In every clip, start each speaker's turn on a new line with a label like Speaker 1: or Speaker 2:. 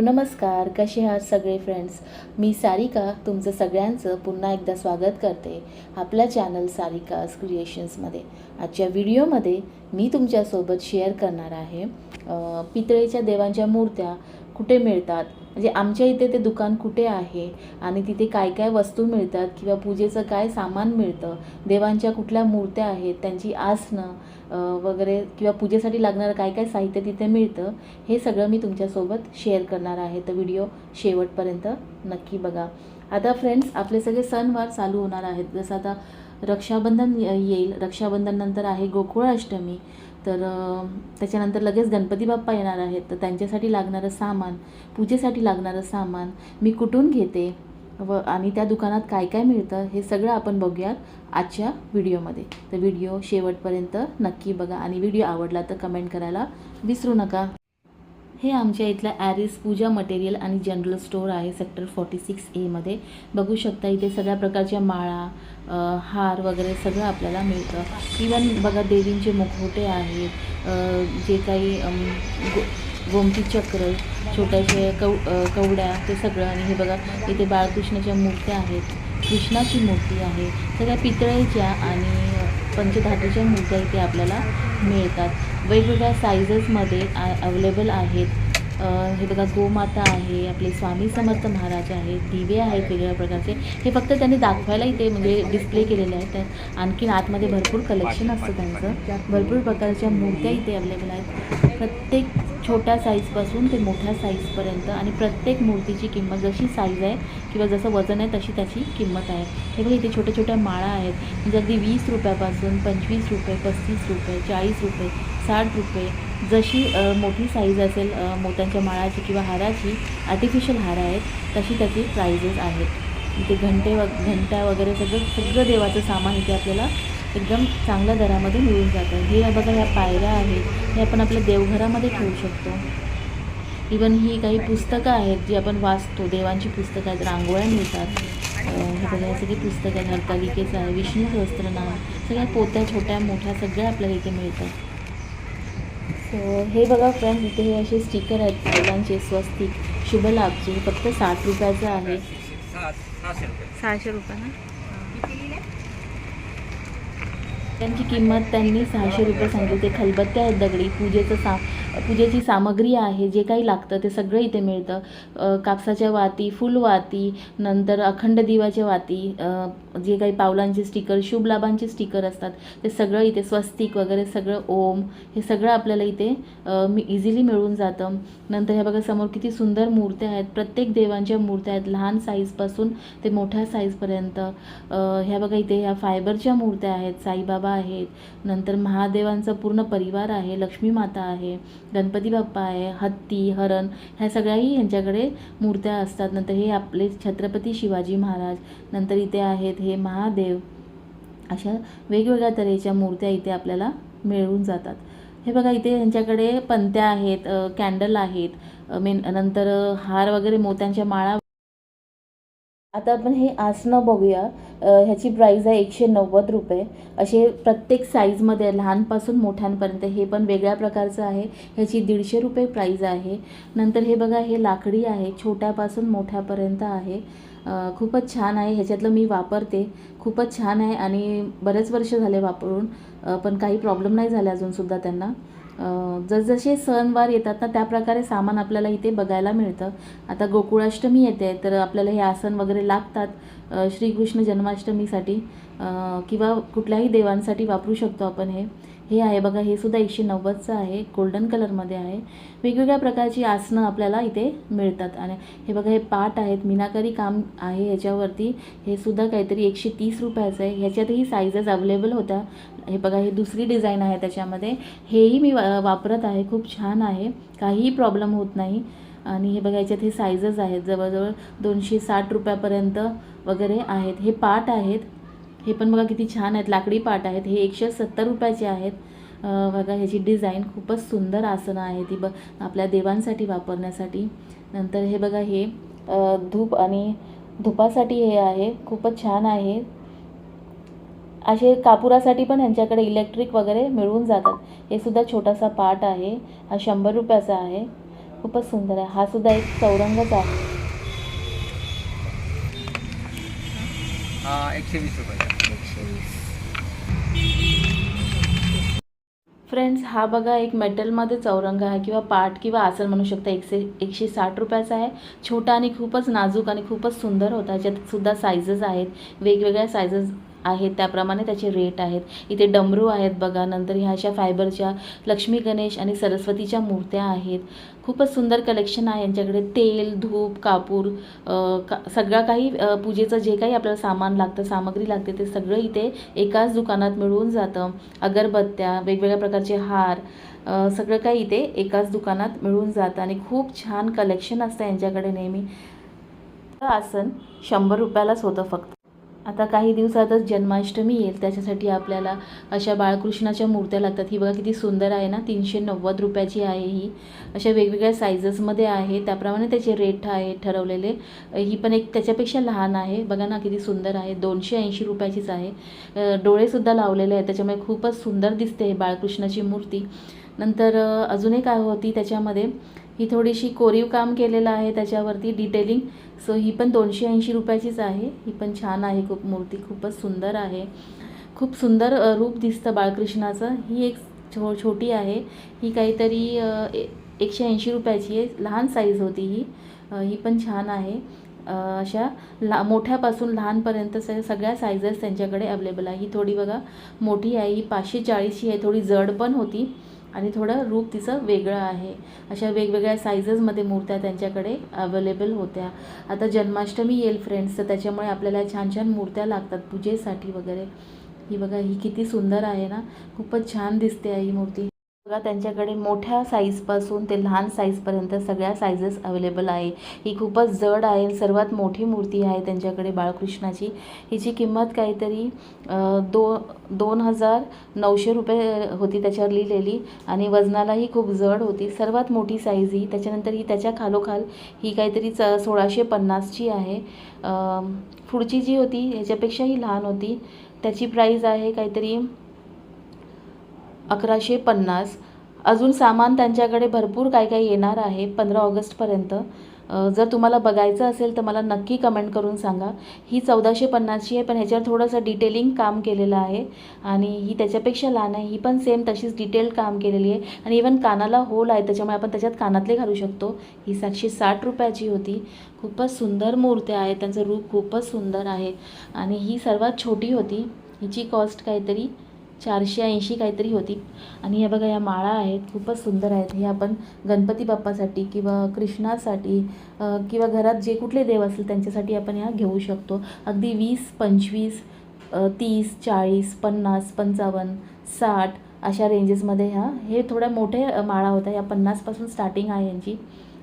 Speaker 1: Hello नमस्कार कसे आहात सगळे फ्रेंड्स मी सारिका तुमचं सगळ्यांचं पुन्हा एकदा स्वागत करते आपल्या चॅनल सारिकाज क्रिएशन्समध्ये आजच्या व्हिडिओमध्ये मी तुमच्यासोबत शेअर करणार आहे पितळेच्या देवांच्या मूर्त्या कुठे मिळतात? म्हणजे आमच्या इथे ते दुकान कुठे आहे आणि तिथे काय काय वस्तू मिळतात किंवा पूजेचं काय सामान मिळतं देवांच्या कुठल्या मूर्त्या आहेत त्यांची आसनं वगैरे किंवा पूजेसाठी लागणारं काय काय साहित्य तिथे मिळतं हे सगळं मी तुमच्यासोबत शेअर करणार आहे. तर व्हिडिओ शेवटपर्यंत नक्की बघा. आता फ्रेंड्स आपले सगळे सणवार चालू होणार आहेत. जसं आता रक्षाबंधन येईल. रक्षाबंधननंतर आहे गोकुळाष्टमी तर त्याच्यानंतर लगेच गणपती बाप्पा येणार आहेत. तर त्यांच्यासाठी लागणारं सामान पूजेसाठी लागणारं सामान मी कुठून घेते व आणि त्या दुकानात काय काय मिळतं हे सगळं आपण बघूयात आजच्या व्हिडिओमध्ये. तर व्हिडिओ शेवटपर्यंत नक्की बघा आणि व्हिडिओ आवडला तर कमेंट करायला विसरू नका. हे आमच्या इथलं ॲरिस पूजा मटेरियल आणि जनरल स्टोअर आहे सेक्टर फॉर्टी सिक्स एमध्ये बघू शकता इथे सगळ्या प्रकारच्या माळा हार वगैरे सगळं आपल्याला मिळतं. इवन बघा देवींचे मुखवटे आहेत जे काही गो गोमती चक्र छोट्याशा कव कवड्या ते सगळं. आणि हे बघा इथे बाळकृष्णाच्या मूर्त्या आहेत कृष्णाची मूर्ती आहे. सगळ्या पितळेच्या आणि पंचधातूच्या मूर्त्या इथे आपल्याला मिळतात. वेगवेगळ्या सायझेसमध्ये अवेलेबल आहेत. हे बघा गोमाता आहे आपले स्वामी समर्थ महाराज आहेत दिवे आहेत वेगवेगळ्या प्रकारचे. हे फक्त त्यांनी दाखवायला इथे म्हणजे डिस्प्ले केलेले आहेत. तर आणखीन आतमध्ये भरपूर कलेक्शन असतं त्यांचं. भरपूर प्रकारच्या मूर्त्या इथे अवेलेबल आहेत. प्रत्येक छोट्या साईजपासून ते मोठ्या साईजपर्यंत आणि प्रत्येक मूर्तीची किंमत जशी साईज आहे किंवा जसं वजन आहे तशी त्याची किंमत आहे. हे बघा इथे छोट्या छोट्या माळा आहेत. म्हणजे अगदी वीस रुपयापासून पंचवीस रुपये पस्तीस रुपये चाळीस रुपये साठ रुपये जशी मोठी साईज असेल मोत्यांच्या माळाची किंवा हाराची आर्टिफिशियल हार आहेत तशी त्याची प्राइजेस आहेत. इथे घंटे व घंटा वगैरे सगळं सगळं देवाचं सामान इथे आपल्याला एकदम चांगल्या दरामध्ये मिळून जातं. हे बघा ह्या पायऱ्या आहेत हे आपण आपल्या देवघरामध्ये ठेवू शकतो. इवन ही काही पुस्तकं आहेत जी आपण वाचतो देवांची पुस्तकं आहेत रांगोळ्या मिळतात. हे बघा सगळी पुस्तकं आहेत हरतालिकेचं आहे विष्णू सहस्त्रनाम सगळ्या पोत्या छोट्या मोठ्या सगळ्या आपल्याला इथे मिळतात. सो हे बघा फ्रेंड इथे हे असे स्टिकर आहेत फुलांचे स्वस्तिक शुभ लाभचे हे फक्त साठ रुपयाचं आहे.
Speaker 2: सहाशे रुपये ना?
Speaker 1: त्यांची किंमत त्यांनी सहाशे रुपये सांगितली. ते खलबत्त्या आहेत दगडी. पूजेचं सा पूजेची सामग्री आहे. जे काही लागतं ते सगळं इथे मिळतं. कापसाच्या वाती फुलवाती नंतर अखंड दिवाच्या वाती जे काही पावलांचे स्टिकर शुभ लाभांचे स्टिकर असतात ते सगळं इथे स्वस्तिक वगैरे सगळं ओम हे सगळं आपल्याला इथे मी इझिली मिळून जातं. नंतर हे बघा समोर किती सुंदर मूर्त्या आहेत. प्रत्येक देवांच्या मूर्त्या आहेत. लहान साईजपासून ते मोठ्या साईजपर्यंत ह्या बघा इथे ह्या फायबरच्या मूर्त्या आहेत. साईबाबा आहेत. नंतर महादेवांचा पूर्ण परिवार आहे. लक्ष्मी माता आहे. गणपती बाप्पा आहे. हत्ती हरण ह्या सगळ्याही यांच्याकडे मूर्त्या असतात. नंतर हे आपले छत्रपती शिवाजी महाराज. नंतर इथे आहेत हे महादेव. अशा वेगवेगळ्या तऱ्हेच्या मूर्त्या इथे आपल्याला मिळून जातात. हे बघा इथे यांच्याकडे पंत्या आहेत कॅन्डल आहेत. मेन नंतर हार वगैरे मोत्यांच्या माळा आता आपण हे आसनं बघूया. ह्याची प्राईज आहे एकशे नव्वद रुपये. असे प्रत्येक साईजमध्ये आहे, लहानपासून मोठ्यांपर्यंत हे पण वेगळ्या प्रकारचं आहे. ह्याची दीडशे रुपये प्राईज आहे. नंतर हे बघा हे लाकडी आहे. छोट्यापासून मोठ्यापर्यंत आहे. खूपच छान आहे. ह्याच्यातलं मी वापरते. खूपच छान आहे आणि बरेच वर्ष झाले वापरून. पण काही प्रॉब्लेम नाही झाले अजूनसुद्धा त्यांना. जसजसे सणवार येतात ना त्या प्रकारे सामान आपल्याला इथे बघायला मिळतं. आता गोकुळाष्टमी येते तर आपल्याला हे आसन वगैरे लागतात श्रीकृष्ण जन्माष्टमीसाठी किंवा कुठल्याही देवांसाठी वापरू शकतो आपण हे. हे आहे बघा हे सुद्धा एकशे नव्वदचं आहे गोल्डन कलरमध्ये आहे. वेगवेगळ्या प्रकारची आसनं आपल्याला इथे मिळतात. आणि हे बघा हे पाट आहेत मीनाकारी काम आहे ह्याच्यावरती हे सुद्धा काहीतरी एकशे तीस रुपयाचं आहे. ह्याच्यातही साईजेस अवेलेबल होत्या. हे बघा हे दुसरी डिझाईन आहे त्याच्यामध्ये. हेही मी वा वापरत आहे. खूप छान आहे. काहीही प्रॉब्लेम होत नाही. आणि हे बघा याच्यात हे साईजेस आहेत. जवळजवळ दोनशे साठ रुपयापर्यंत वगैरे आहेत. हे पाट आहेत. हे पण बघा किती छान आहेत. लाकडी पाट आहेत. हे एकशे सत्तर रुपयाचे आहेत. बघा ह्याची डिझाईन खूपच सुंदर आसनं आहे ती ब आपल्या देवांसाठी वापरण्यासाठी. नंतर हे बघा हे धूप आणि धुपासाठी हे आहे. खूपच छान आहे. असे कापुरासाठी पण ह्यांच्याकडे इलेक्ट्रिक वगैरे मिळून जातात. हे सुद्धा छोटासा पाट आहे. हा शंभर रुपयाचा आहे. खूपच सुंदर आहे. हा सुद्धा एक चौरंगच आहे.
Speaker 2: एकशे वीस रुपये.
Speaker 1: फ्रेंड्स हा बघा एक मेटलमध्ये चौरंग आहे किंवा पाट किंवा आसन म्हणू शकता एकशे एकशे साठ रुपयाचा आहे. छोटा आणि खूपच नाजूक आणि खूपच सुंदर होता. याच्यात सुद्धा सायझेस आहेत. वेगवेगळ्या सायझेस आहेत त्याप्रमाणे त्याचे रेट आहेत. इथे डमरू आहेत बघा नंतर ह्या अशा फायबरच्या लक्ष्मी गणेश आणि सरस्वतीच्या मूर्त्या आहेत. खूपच सुंदर कलेक्शन आहे यांच्याकडे. तेल धूप कापूर का सगळं काही पूजेचं जे काही आपल्याला सामान लागतं सामग्री लागते ते सगळं इथे एकाच दुकानात मिळून जातं. अगरबत्त्या वेगवेगळ्या प्रकारचे हार सगळं काही इथे एकाच दुकानात मिळून जातं आणि खूप छान कलेक्शन असतं यांच्याकडे नेहमी. आसन शंभर रुपयालाच होतं फक्त. आता काही दिवसातच जन्माष्टमी येईल. त्याच्यासाठी आपल्याला अशा बाळकृष्णाच्या मूर्त्या लागतात. ही बघा किती सुंदर आहे ना? तीनशे नव्वद रुपयाची आहे ही. अशा वेगवेगळ्या सायझेसमध्ये आहे. त्याप्रमाणे त्याचे रेट आहे ठरवलेले. ही पण एक त्याच्यापेक्षा लहान आहे. बघा ना किती सुंदर आहे. दोनशे ऐंशी रुपयाचीच आहे. डोळेसुद्धा लावलेले आहेत. त्याच्यामुळे खूपच सुंदर दिसते बाळकृष्णाची मूर्ती. नंतर अजून एक होती त्याच्यामध्ये. ही थोडीशी कोरीव काम केलेलं आहे त्याच्यावरती डिटेलिंग सो ही पण दोनशे ऐंशी रुपयाचीच आहे. ही पण छान आहे खूप मूर्ती खूपच सुंदर आहे. खूप सुंदर रूप दिसतं बाळकृष्णाचं. ही एक छो छोटी आहे. ही काहीतरी ए- एकशे ऐंशी रुपयाची आहे. लहान साईज होती ही. ही पण छान आहे. अशा ला मोठ्यापासून लहानपर्यंत स सगळ्या साईजेस त्यांच्याकडे अवेलेबल आहे. ही थोडी बघा मोठी आहे. ही पाचशे चाळीसची आहे. थोडी जड पण होती. आणि थोडं रूप तिचं वेगळं आहे. अशा वेगवेगळ्या साईजेसमध्ये मूर्त्या त्यांच्याकडे अवेलेबल होत्या. आता जन्माष्टमी येईल फ्रेंड्स तर त्याच्यामुळे आपल्याला छान छान मूर्त्या लागतात पूजेसाठी वगैरे. ही बघा ही किती सुंदर आहे ना. खूपच छान दिसते आहे ही मूर्ती. बघा त्यांच्याकडे मोठ्या साईजपासून ते लहान साईजपर्यंत सगळ्या साईजेस अवेलेबल आहे. ही खूपच जड आहे सर्वात मोठी मूर्ती आहे त्यांच्याकडे बाळकृष्णाची. हिची किंमत काहीतरी दो दोन हजार नऊशे रुपये होती त्याच्यावर लिहिलेली आणि वजनालाही खूप जड होती. सर्वात मोठी साईज ही त्याच्यानंतर ही त्याच्या खालोखाल ही काहीतरी च सोळाशे पन्नासची आहे. पुढची जी होती ह्याच्यापेक्षाही लहान होती. त्याची प्राईज आहे काहीतरी अकराशे पन्नास. अजून सामान त्यांच्याकडे भरपूर काय काय येणार आहे पंधरा ऑगस्टपर्यंत. जर तुम्हाला बघायचं असेल तर मला नक्की कमेंट करून सांगा. ही चौदाशे पन्नासची आहे पण ह्याच्यावर थोडंसं डिटेलिंग काम केलेलं आहे. आणि ही त्याच्यापेक्षा लहान आहे ही पण सेम तशीच डिटेल काम केलेली आहे. आणि इवन कानाला होल आहे त्याच्यामुळे आपण त्याच्यात कानातले घालू शकतो. ही सातशे साठ रुपयाची होती. खूपच सुंदर मूर्त्या आहेत त्यांचं रूप खूपच सुंदर आहे. आणि ही सर्वात छोटी होती. हिची कॉस्ट काहीतरी चारशे ऐंशी काहीतरी होती. आणि या बघा या माळा आहेत खूपच सुंदर आहेत. हे आपण गणपती बाप्पासाठी किंवा कृष्णासाठी किंवा घरात जे कुठले देव असतील त्यांच्यासाठी आपण या घेऊ शकतो. अगदी वीस पंचवीस तीस चाळीस पन्नास पंचावन्न साठ अशा रेंजेसमध्ये ह्या हे थोड्या मोठे माळा होत्या. या पन्नासपासून स्टार्टिंग आहे यांची.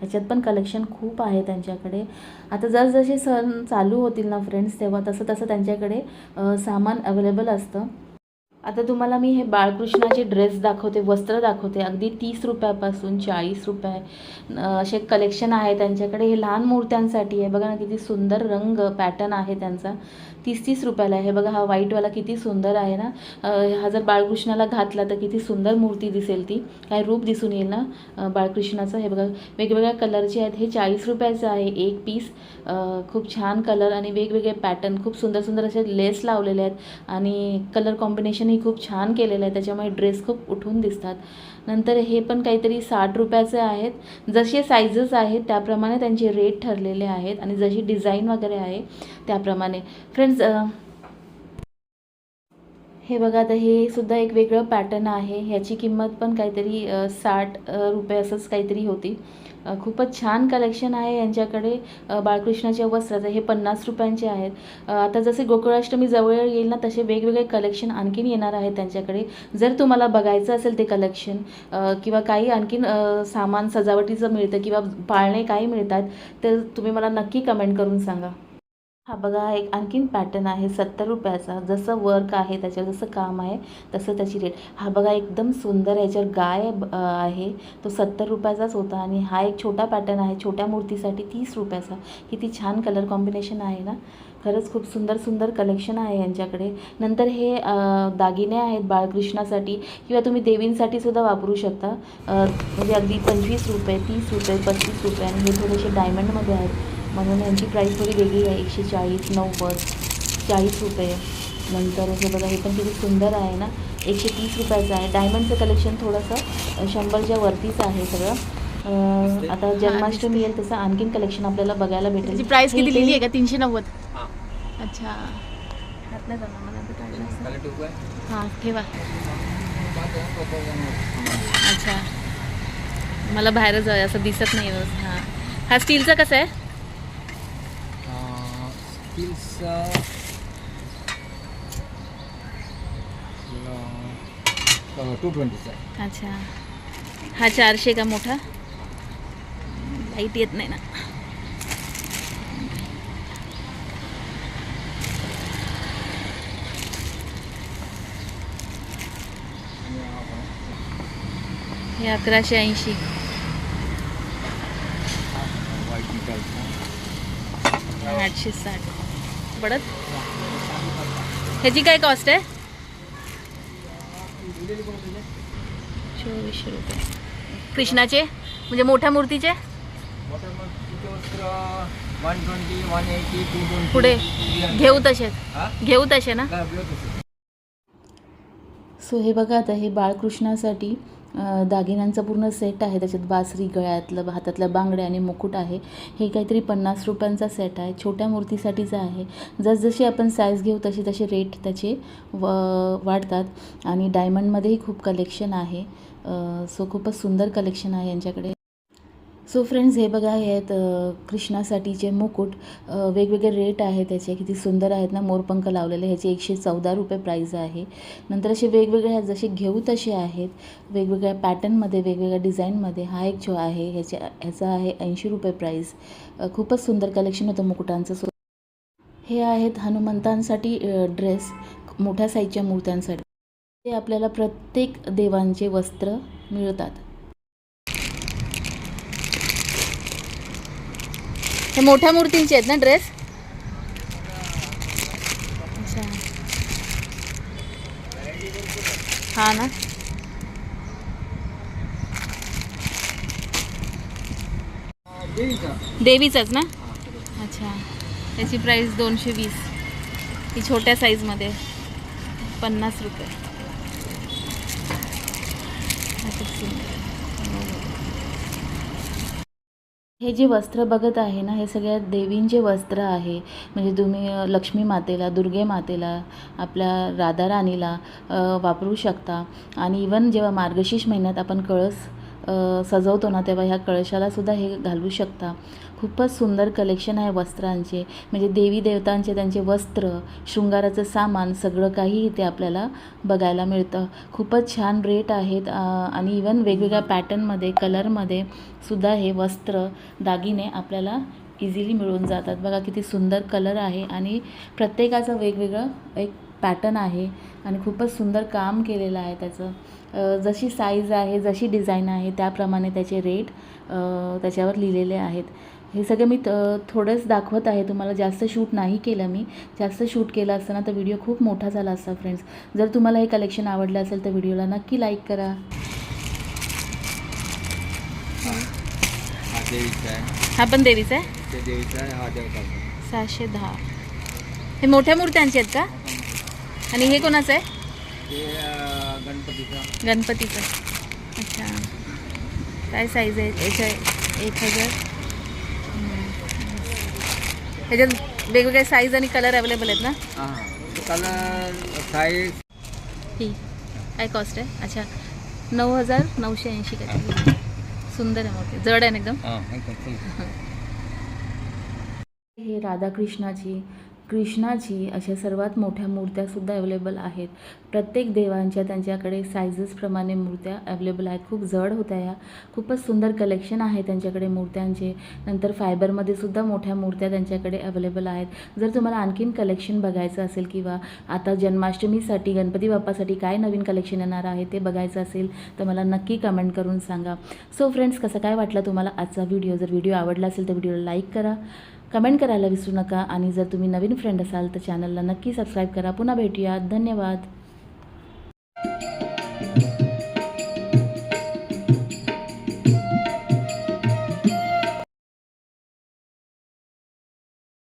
Speaker 1: ह्याच्यात पण कलेक्शन खूप आहे त्यांच्याकडे. आता जसजसे सण चालू होतील ना फ्रेंड्स तेव्हा तसं तसं त्यांच्याकडे सामान अवेलेबल असतं. आता तुम्हाला मी हे बाळकृष्णाचे ड्रेस दाखवते वस्त्र दाखवते. अगदी तीस रुपयापासून चाळीस रुपये असे कलेक्शन आहे त्यांच्याकडे. हे लहान मूर्त्यांसाठी आहे. बघा ना किती सुंदर रंग पॅटर्न आहे त्यांचा. तीस तीस रुपयाला आहे. हे बघा हा व्हाईटवाला किती सुंदर आहे ना. हा जर बाळकृष्णाला घातला तर किती सुंदर मूर्ती दिसेल ती. काय रूप दिसून येईल ना बाळकृष्णाचं. हे बघा वेगवेगळ्या कलरचे आहेत. हे चाळीस रुपयाचं आहे एक पीस खूप छान कलर आणि वेगवेगळे पॅटर्न खूप सुंदर सुंदर असे लेस लावलेले आहेत. आणि कलर कॉम्बिनेशनही खूप छान केलेलं आहे. त्याच्यामुळे ड्रेस खूप उठून दिसतात. नंतर हे पण काहीतरी साठ रुपयाचे आहेत. जसे सायझेस आहेत त्याप्रमाणे त्यांचे रेट ठरलेले आहेत. आणि जशी डिझाईन वगैरे आहे त्याप्रमाणे. फ्रेंड्स हे बघा आता हे सुद्धा एक वेगळं पॅटर्न आहे. ह्याची किंमत पण काहीतरी साठ रुपये असंच काहीतरी होती. खूपच छान कलेक्शन आहे यांच्याकडे. बाळकृष्णाच्या वस्त्राचं हे पन्नास रुपयांचे आहेत. आता जसे गोकुळाष्टमी जवळ येईल ना तसे वेगवेगळे कलेक्शन आणखीन येणार आहेत त्यांच्याकडे. जर तुम्हाला बघायचं असेल ते कलेक्शन किंवा काही आणखीन सामान सजावटीचं मिळतं किंवा पाळणे काही मिळतात तर तुम्ही मला नक्की कमेंट करून सांगा. हा बघा एक आणखीन पॅटर्न आहे सत्तर रुपयाचा. जसं वर्क आहे त्याच्यावर जसं काम आहे तसं त्याची रेट हा बघा एकदम सुंदर याच्यावर गाय आहे. तो सत्तर रुपयाचाच होता आणि हा एक छोटा पॅटर्न आहे. छोट्या मूर्तीसाठी तीस रुपयाचा. किती छान कलर कॉम्बिनेशन आहे ना. खरंच खूप सुंदर सुंदर कलेक्शन आहे यांच्याकडे. नंतर हे दागिने आहेत बाळकृष्णासाठी किंवा तुम्ही देवींसाठी सुद्धा वापरू शकता. म्हणजे अगदी पंचवीस रुपये तीस रुपये पस्तीस रुपये आणि हे थोडेसे डायमंडमध्ये आहेत. म्हणून यांची प्राईस थोडी वेगळी आहे एकशे चाळीस नव्वद चाळीस रुपये. नंतर हे बघा हे पण किती सुंदर आहे ना? एकशे तीस रुपयाचं आहे. डायमंडचं कलेक्शन थोडंसं शंभरच्या वरतीच आहे सगळं. आता जन्माष्टमी येईल तसं आणखीन कलेक्शन आपल्याला बघायला भेटेल.
Speaker 3: त्याची प्राइस
Speaker 1: हे
Speaker 3: किती लिहिली आहे का? तीनशे नव्वद?
Speaker 2: हां.
Speaker 3: अच्छा. हां ठेवा. अच्छा. मला बाहेरच जाऊ असं दिसत नाही. हां. हा स्टीलचा कसा आहे?
Speaker 2: स्किल्सचा टू ट्वेंटीचा
Speaker 3: अच्छा. हा चारशे का मोठा? लाइट येत नाही ना. हे अकराशे ऐंशी. आठशे साठ. पडत. ह्याची काय कॉस्ट आहे? चोवीसशे रुपये. कृष्णाचे? म्हणजे मोठ्या मूर्तीचे? पुढे. घेऊ तसे. घेऊ तसे ना?
Speaker 1: सो हे बघा आता हे बाळकृष्णासाठी दागिन्यांचा पूर्ण सेट आहे. त्याच्यात बासरी गळ्यातलं हातातल्या बांगड्या आणि मुकुट आहे. हे काहीतरी पन्नास रुपयांचा सेट आहे. छोट्या मूर्तीसाठीचा आहे. जसजशी आपण साईज घेऊ तसे तसे रेट त्याचे व वाढतात. आणि डायमंडमध्येही खूप कलेक्शन आहे. सो खूपच सुंदर कलेक्शन आहे यांच्याकडे. सो फ्रेंड्स हे बघा हे आहेत कृष्णासाठीचे मुकुट वेगवेगळे रेट आहे त्याचे किती सुंदर आहेत ना मोरपंख लावलेले ह्याचे एकशे चौदा रुपये प्राईज आहे. नंतर असे वेगवेगळे जसे घेऊ तसे आहेत. वेगवेगळ्या पॅटर्नमध्ये वेगवेगळ्या डिझाईनमध्ये हा एक जो आहे ह्याच्या ह्याचा आहे ऐंशी रुपये प्राईज खूपच सुंदर कलेक्शन होतं मुकुटांचं. सो हे आहेत हनुमंतांसाठी ड्रेस मोठ्या साईजच्या मूर्त्यांसाठी. ते आपल्याला प्रत्येक देवांचे वस्त्र मिळतात.
Speaker 3: हे मोठ्या मूर्तींचे आहेत ना ड्रेस? अच्छा. हा ना. देवीचाच ना? अच्छा. त्याची प्राईस दोनशे वीस. ही छोट्या साईजमध्ये पन्नास रुपये. हे
Speaker 1: जे वस्त्र बघत आहे ना हे सगळ्या देवींचे वस्त्र आहे. म्हणजे तुम्ही लक्ष्मी मातेला दुर्गे मातेला आपल्या राधा राणीला वापरू शकता. आणि इवन जेव्हा मार्गशीर्ष महिन्यात आपण कळस सजवतो ना तेव्हा ह्या कळशाला सुद्धा हे घालू शकता. खूपच सुंदर कलेक्शन आहे वस्त्रांचे. म्हणजे देवी देवतांचे त्यांचे वस्त्र शृंगाराचं सामान सगळं काही इथे आपल्याला बघायला मिळतं. खूपच छान रेट आहेत आणि इवन वेगवेगळ्या पॅटर्नमध्ये कलरमध्ये सुद्धा हे वस्त्र दागिने आपल्याला इझिली मिळून जातात. बघा किती सुंदर कलर आहे आणि प्रत्येकाचं वेगवेगळं एक पॅटर्न आहे आणि खूपच सुंदर काम केलेलं आहे त्याचं. जशी साईज आहे जशी डिझाईन आहे त्याप्रमाणे त्याचे रेट त्याच्यावर लिहिलेले आहेत. हे सगळं मी थोडंच दाखवत आहे. तुम्हाला जास्त शूट नाही केलं मी. जास्त शूट केलं असतं ना तर व्हिडिओ खूप मोठा झाला असता फ्रेंड्स जर तुम्हाला हे कलेक्शन आवडलं असेल तर व्हिडिओला नक्की लाईक करा.
Speaker 2: हा
Speaker 3: पण देवीचा आहे? सहाशे दहा. हे मोठ्या मूर्त्यांचे आहेत का? आणि हे कोणाचं आहे?
Speaker 2: गणपतीचा.
Speaker 3: गणपतीचं. अच्छा. काय साईज आहे? याच्या एक हजार. ह्याच्यात वेगवेगळे साईज आणि कलर अवेलेबल आहेत ना?
Speaker 2: हां कलर साईज
Speaker 3: ही. काय कॉस्ट आहे? अच्छा. नऊ हजार नऊशे ऐंशी काय सुंदर आहे मोठी. जड आहे ना एकदम?
Speaker 2: हां.
Speaker 1: हे राधाकृष्णाची कृष्णाची अशा सर्वात मोठ्या मूर्त्यासुद्धा अवेलेबल आहेत. प्रत्येक देवांच्या त्यांच्याकडे सायझेसप्रमाणे मूर्त्या अवेलेबल आहेत. खूप जड होत्या या. खूपच सुंदर कलेक्शन आहे त्यांच्याकडे मूर्त्यांचे. नंतर फायबरमध्ये सुद्धा मोठ्या मूर्त्या त्यांच्याकडे अवेलेबल आहेत. जर तुम्हाला आणखीन कलेक्शन बघायचं असेल किंवा आता जन्माष्टमीसाठी गणपती बाप्पासाठी काय नवीन कलेक्शन येणार आहे ते बघायचं असेल तर मला नक्की कमेंट करून सांगा. सो फ्रेंड्स कसं काय वाटला तुम्हाला आजचा व्हिडिओ जर व्हिडिओ आवडला असेल तर व्हिडिओला लाईक करा. कमेंट करायला विसरू नका आणि जर तुम्ही नवीन फ्रेंड असाल तर चॅनलला नक्की सबस्क्राईब करा. पुन्हा भेटूया. धन्यवाद.